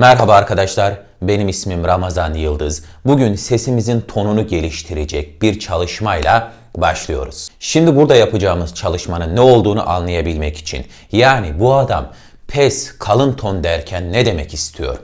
Merhaba arkadaşlar, benim ismim Ramazan Yıldız. Bugün sesimizin tonunu geliştirecek bir çalışmayla başlıyoruz. Şimdi burada yapacağımız çalışmanın ne olduğunu anlayabilmek için, yani bu adam pes, kalın ton derken ne demek istiyor?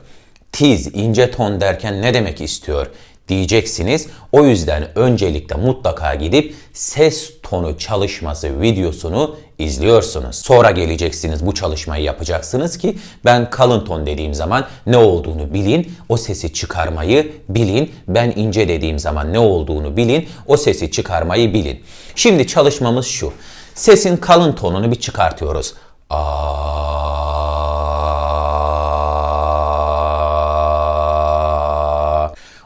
Tiz, ince ton derken ne demek istiyor? Diyeceksiniz. O yüzden öncelikle mutlaka gidip ses tonu çalışması videosunu izliyorsunuz. Sonra geleceksiniz bu çalışmayı yapacaksınız ki ben kalın ton dediğim zaman ne olduğunu bilin, o sesi çıkarmayı bilin. Ben ince dediğim zaman ne olduğunu bilin, o sesi çıkarmayı bilin. Şimdi çalışmamız şu. Sesin kalın tonunu bir çıkartıyoruz. Aa.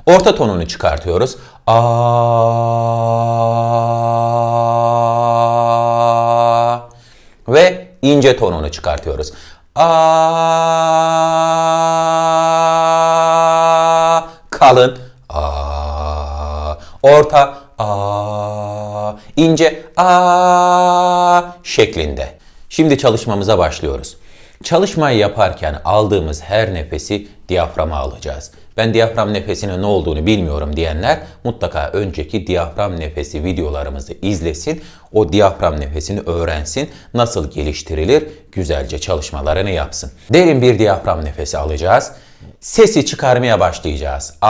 Orta tonunu çıkartıyoruz. Aa. Ve ince tonunu çıkartıyoruz. Aa. Kalın. Aa. Orta. Aa. ince. Aa. şeklinde. Şimdi çalışmamıza başlıyoruz. Çalışmayı yaparken aldığımız her nefesi diyaframa alacağız. Ben diyafram nefesinin ne olduğunu bilmiyorum diyenler mutlaka önceki diyafram nefesi videolarımızı izlesin. O diyafram nefesini öğrensin. Nasıl geliştirilir? Güzelce çalışmalarını yapsın. Derin bir diyafram nefesi alacağız. Sesi çıkarmaya başlayacağız. A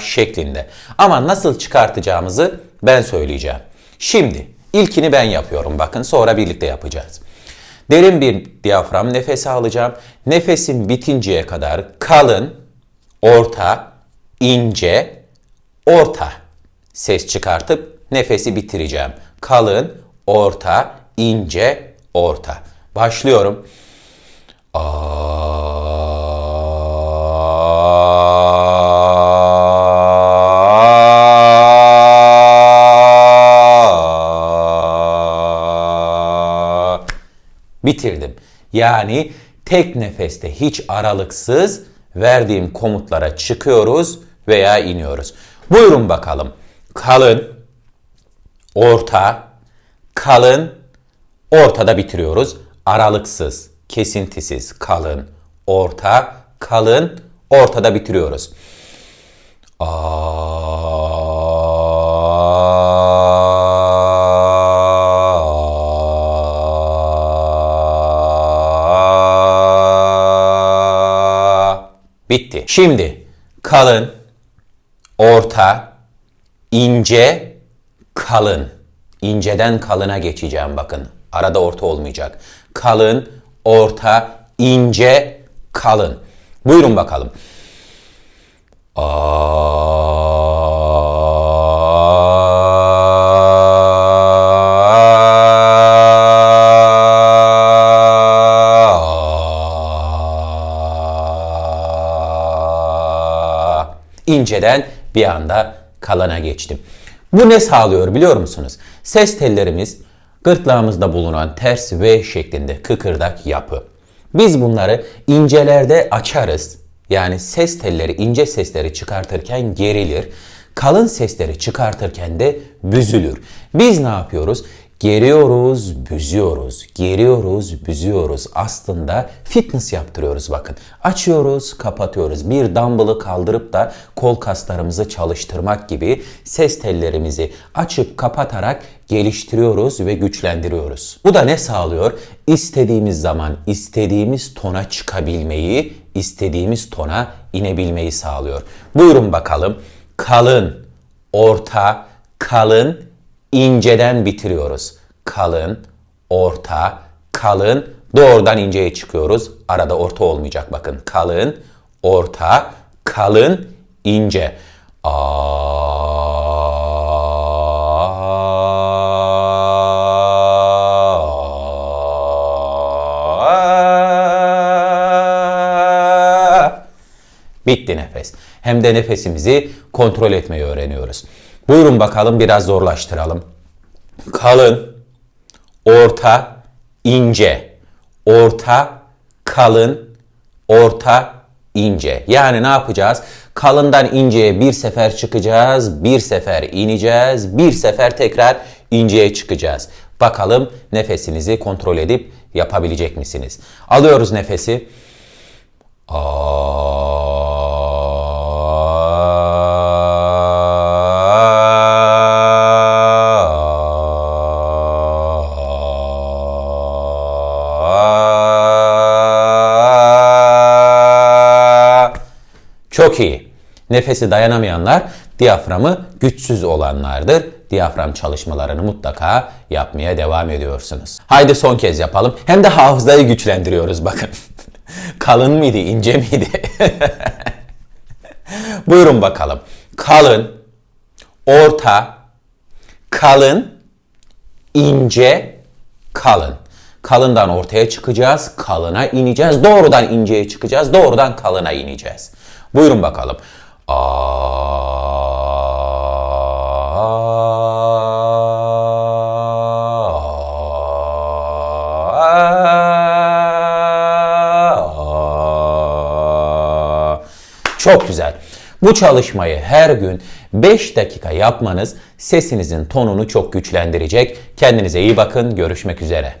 şeklinde. Ama nasıl çıkartacağımızı ben söyleyeceğim. Şimdi ilkini ben yapıyorum bakın sonra birlikte yapacağız. Derin bir diyafram nefesi alacağım. Nefesim bitinceye kadar kalın, orta, ince, orta ses çıkartıp nefesi bitireceğim. Kalın, orta, ince, orta. Başlıyorum. Aa. Bitirdim. Yani tek nefeste hiç aralıksız verdiğim komutlara çıkıyoruz veya iniyoruz. Buyurun bakalım. Kalın, orta, kalın, ortada bitiriyoruz. Aralıksız, kesintisiz, kalın, orta, kalın, ortada bitiriyoruz. Aa. Bitti. Şimdi kalın, orta, ince, kalın. İnceden kalına geçeceğim bakın. Arada orta olmayacak. Kalın, orta, ince, kalın. Buyurun bakalım. Aa. İnceden bir anda kalana geçtim. Bu ne sağlıyor biliyor musunuz? Ses tellerimiz gırtlağımızda bulunan ters V şeklinde kıkırdak yapı. Biz bunları incelerde açarız. Yani ses telleri ince sesleri çıkartırken gerilir. Kalın sesleri çıkartırken de büzülür. Biz ne yapıyoruz? Geriyoruz, büzüyoruz. Geriyoruz, büzüyoruz. Aslında fitness yaptırıyoruz bakın. Açıyoruz, kapatıyoruz. Bir dumbbell'ı kaldırıp da kol kaslarımızı çalıştırmak gibi ses tellerimizi açıp kapatarak geliştiriyoruz ve güçlendiriyoruz. Bu da ne sağlıyor? İstediğimiz zaman istediğimiz tona çıkabilmeyi, istediğimiz tona inebilmeyi sağlıyor. Buyurun bakalım. Kalın, orta, kalın, inceden bitiriyoruz. Kalın, orta, kalın, doğrudan inceye çıkıyoruz. Arada orta olmayacak bakın. Kalın, orta, kalın, ince. Aa. Bitti nefes. Hem de nefesimizi kontrol etmeyi öğreniyoruz. Buyurun bakalım biraz zorlaştıralım. Kalın, orta, ince. Orta, kalın, orta, ince. Yani ne yapacağız? Kalından inceye bir sefer çıkacağız, bir sefer ineceğiz, bir sefer tekrar inceye çıkacağız. Bakalım nefesinizi kontrol edip yapabilecek misiniz? Alıyoruz nefesi. Çok iyi. Nefesi dayanamayanlar diyaframı güçsüz olanlardır. Diyafram çalışmalarını mutlaka yapmaya devam ediyorsunuz. Haydi son kez yapalım. Hem de hafızayı güçlendiriyoruz bakın. Kalın mıydı, ince miydi? Buyurun bakalım. Kalın, orta, kalın, ince, kalın. Kalından ortaya çıkacağız, kalına ineceğiz. Doğrudan inceye çıkacağız, doğrudan kalına ineceğiz. Buyurun bakalım. Çok güzel. Bu çalışmayı her gün 5 dakika yapmanız sesinizin tonunu çok güçlendirecek. Kendinize iyi bakın. Görüşmek üzere.